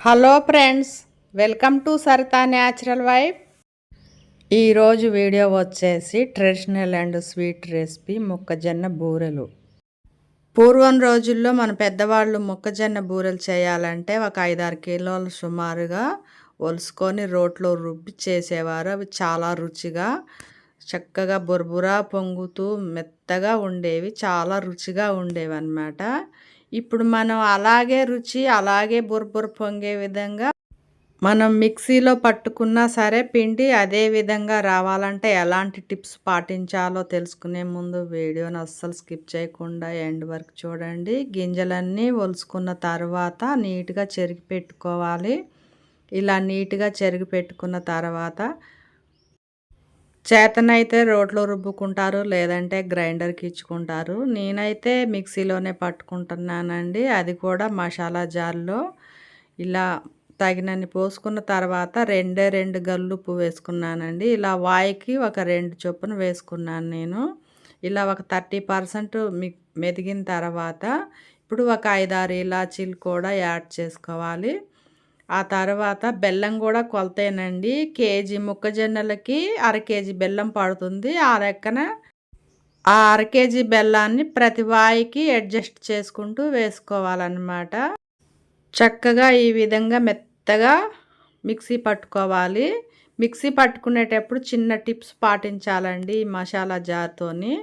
Hello friends welcome to Sarita natural wife. ఈరోజు video వచ్చేసి traditional and sweet recipe మొక్కజొన్న బూరెలు. పూర్వం రోజుల్లో మన పెద్దవాళ్ళు మొక్కజొన్న బూరెలు చేయాలంటే ఒక ఐదారు కిలోలు సుమారుగా ఒలుసుకొని రోట్లో రుబ్బి చేసేవారు. అవి చాలా రుచిగా చక్కగా బురబురా పొంగుతూ మెత్తగా ఉండేవి చాలా రుచిగా ఉండేవి అన్నమాట ఇప్పుడు మనం అలాగే రుచి అలాగే బుర్బుర్ పొంగే విధంగా మనం మిక్సీలో పట్టుకున్నా సరే పిండి అదే విధంగా రావాలంటే ఎలాంటి టిప్స్ పాటించాలో తెలుసుకునే ముందు వీడియోని అస్సలు స్కిప్ చేయకుండా ఎండ్ వరకు చూడండి. గింజలన్నీ ఒలుసుకున్న తర్వాత నీట్గా చెరిగి పెట్టుకోవాలి. ఇలా నీట్గా చెరిగి పెట్టుకున్న తర్వాత చేతనైతే రోట్లో రుబ్బుకుంటారు లేదంటే గ్రైండర్కి ఇచ్చుకుంటారు. నేనైతే మిక్సీలోనే పట్టుకుంటున్నానండి. అది కూడా మసాలా జార్లో. ఇలా తగినన్ని పోసుకున్న తర్వాత రెండే రెండు గల్లుప్పు వేసుకున్నానండి. ఇలా వాయికి ఒక రెండు చొప్పున వేసుకున్నాను నేను. ఇలా ఒక థర్టీ పర్సెంట్ మెదిగిన తర్వాత ఇప్పుడు ఒక ఐదారు ఇలాచీలు కూడా యాడ్ చేసుకోవాలి. ఆ తర్వాత బెల్లం కూడా కొలతేనండి. కేజీ మొక్కజొన్నలకి అర కేజీ బెల్లం పడుతుంది. ఆ లెక్కన ఆ అర కేజీ బెల్లాన్ని ప్రతి వాయికి అడ్జస్ట్ చేసుకుంటూ వేసుకోవాలన్నమాట. చక్కగా ఈ విధంగా మెత్తగా మిక్సీ పట్టుకోవాలి. మిక్సీ పట్టుకునేటప్పుడు చిన్న టిప్స్ పాటించాలండి ఈ masala జార్తోని.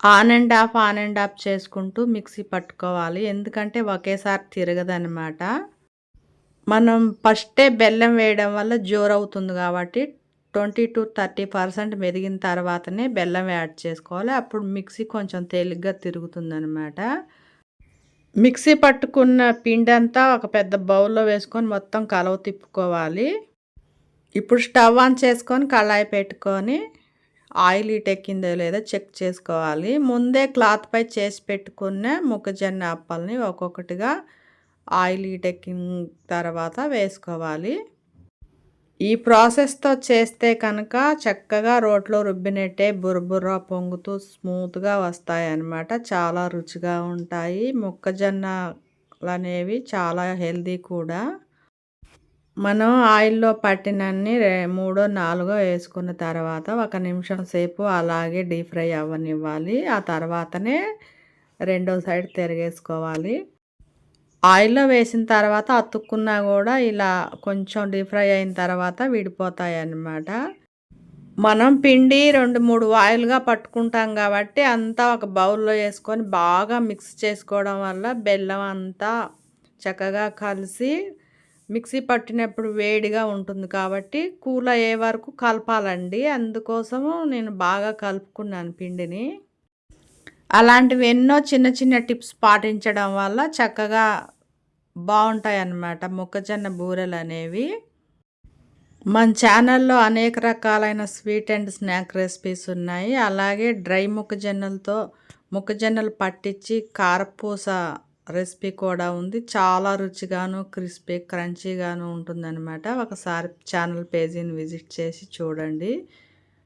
On and off on and off చేసుకుంటూ మిక్సీ పట్టుకోవాలి. ఎందుకంటే ఒకేసారి తిరగదనమాట మనం ఫస్టే బెల్లం వేయడం వల్ల జోరు అవుతుంది కాబట్టి ట్వంటీ టు థర్టీ పర్సెంట్ మెదిగిన తర్వాతనే బెల్లం యాడ్ చేసుకోవాలి. అప్పుడు మిక్సీ కొంచెం తేలిగ్గా తిరుగుతుందనమాట మిక్సీ పట్టుకున్న పిండి అంతా ఒక పెద్ద బౌల్లో వేసుకొని మొత్తం కలవ తిప్పుకోవాలి. ఇప్పుడు స్టవ్ ఆన్ చేసుకొని కళాయి పెట్టుకొని ఆయిల్ ఎక్కిందో లేదో చెక్ చేసుకోవాలి. ముందే క్లాత్పై చేసి పెట్టుకున్న మొక్కజొన్న అప్పల్ని ఒక్కొక్కటిగా ఆయిల్ హీటెక్కిన తర్వాత వేసుకోవాలి. ఈ ప్రాసెస్తో చేస్తే కనుక చక్కగా రోట్లో రుబ్బినట్టే బుర్బుర్ర పొంగుతూ స్మూత్గా వస్తాయి అన్నమాట చాలా రుచిగా ఉంటాయి. మొక్కజొన్నలు అనేవి చాలా హెల్దీ కూడా. మనం ఆయిల్లో పట్టినన్ని మూడో నాలుగో వేసుకున్న తర్వాత ఒక నిమిషం సేపు అలాగే డీప్ ఫ్రై అవ్వనివ్వాలి. ఆ తర్వాతనే రెండో సైడ్ తిరిగేసుకోవాలి. ఆయిల్లో వేసిన తర్వాత అతుక్కున్నా కూడా ఇలా కొంచెం డీప్ ఫ్రై అయిన తర్వాత విడిపోతాయి అన్నమాట మనం పిండి రెండు మూడు వాయిల్గా పట్టుకుంటాం కాబట్టి అంతా ఒక బౌల్లో వేసుకొని బాగా మిక్స్ చేసుకోవడం వల్ల బెల్లం అంతా చక్కగా కలిసి మిక్సీ పట్టినప్పుడు వేడిగా ఉంటుంది కాబట్టి కూల అయ్యే వరకు కలపాలండి. అందుకోసము నేను బాగా కలుపుకున్నాను పిండిని. అలాంటివి ఎన్నో చిన్న చిన్న టిప్స్ పాటించడం వల్ల చక్కగా బాగుంటాయి అన్నమాట మొక్కజొన్న బూరెలు అనేవి మన ఛానల్లో అనేక రకాలైన స్వీట్ అండ్ స్నాక్ రెసిపీస్ ఉన్నాయి. అలాగే డ్రై మొక్కజొన్నలతో మొక్కజొన్నలు పట్టించి కారపూస రెసిపీ కూడా ఉంది. చాలా రుచిగాను క్రిస్పీ క్రంచీగాను ఉంటుందన్నమాట. ఒకసారి ఛానల్ పేజీని విజిట్ చేసి చూడండి.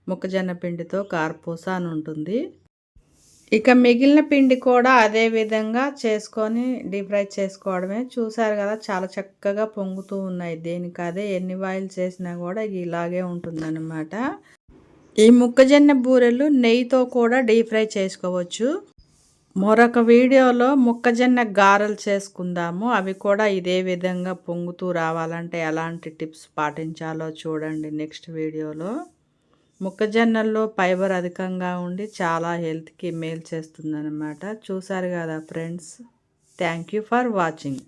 మొక్కజొన్న పిండితో కారపూస అని ఉంటుంది ఇక మిగిలిన పిండి కూడా అదే విధంగా చేసుకొని డీప్ ఫ్రై చేసుకోవడమే. చూసారు కదా చాలా చక్కగా పొంగుతూ ఉన్నాయి. దేనికి అదే ఎన్ని వాయిల్ చేసినా కూడా ఇలాగే ఉంటుందన్నమాట. ఈ మొక్కజొన్న బూరెలు నెయ్యితో కూడా డీప్ ఫ్రై చేసుకోవచ్చు. మరొక వీడియోలో మొక్కజొన్న గారెలు చేసుకుందాము. అవి కూడా ఇదే విధంగా పొంగుతూ రావాలంటే ఎలాంటి టిప్స్ పాటించాలో చూడండి నెక్స్ట్ వీడియోలో. మొక్కజొన్నల్లో ఫైబర్ అధికంగా ఉండి చాలా హెల్త్కి మేలు చేస్తుందన్నమాట. చూసారు కదా friends. Thank you for watching.